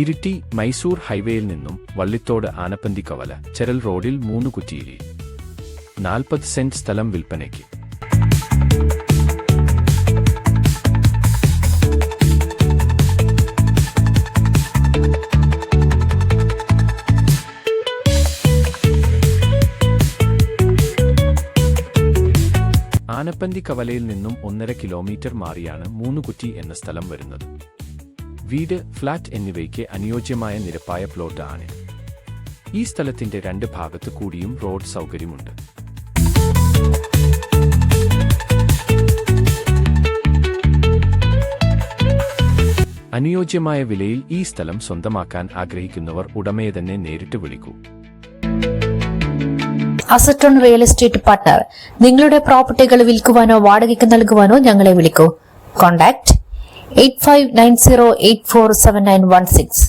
ഇരിട്ടി മൈസൂർ ഹൈവേയിൽ നിന്നും വള്ളിത്തോട് ആനപ്പന്തി കവല ചെരൽ റോഡിൽ മൂന്ന് കുറ്റിയിരി നാൽപ്പത് സെന്റ് സ്ഥലം വിൽപ്പനയ്ക്ക്. ആനപ്പന്തി കവലയിൽ നിന്നും ഒന്നര കിലോമീറ്റർ മാറിയാണ് മൂന്നുകുറ്റി എന്ന സ്ഥലം വരുന്നത്. വീട് ഫ്ളാറ്റ് എന്നിവയ്ക്ക് അനുയോജ്യമായ നിരപ്പായ പ്ലോട്ട് ആണ് ഈ സ്ഥലത്തിന്റെ രണ്ട് ഭാഗത്ത് കൂടിയും റോഡ് സൗകര്യമുണ്ട്. അനുയോജ്യമായ വിലയിൽ ഈ സ്ഥലം സ്വന്തമാക്കാൻ ആഗ്രഹിക്കുന്നവർ ഉടമയെ തന്നെ നേരിട്ട് വിളിക്കൂ. അസറ്റോൺ റിയൽ എസ്റ്റേറ്റ് പാർട്ണർ നിങ്ങളുടെ പ്രോപ്പർട്ടികൾ വിൽക്കുവാനോ വാടകയ്ക്ക് നൽകുവാനോ ഞങ്ങളെ വിളിക്കൂ. Contact eight five nine zero eight four seven nine one six.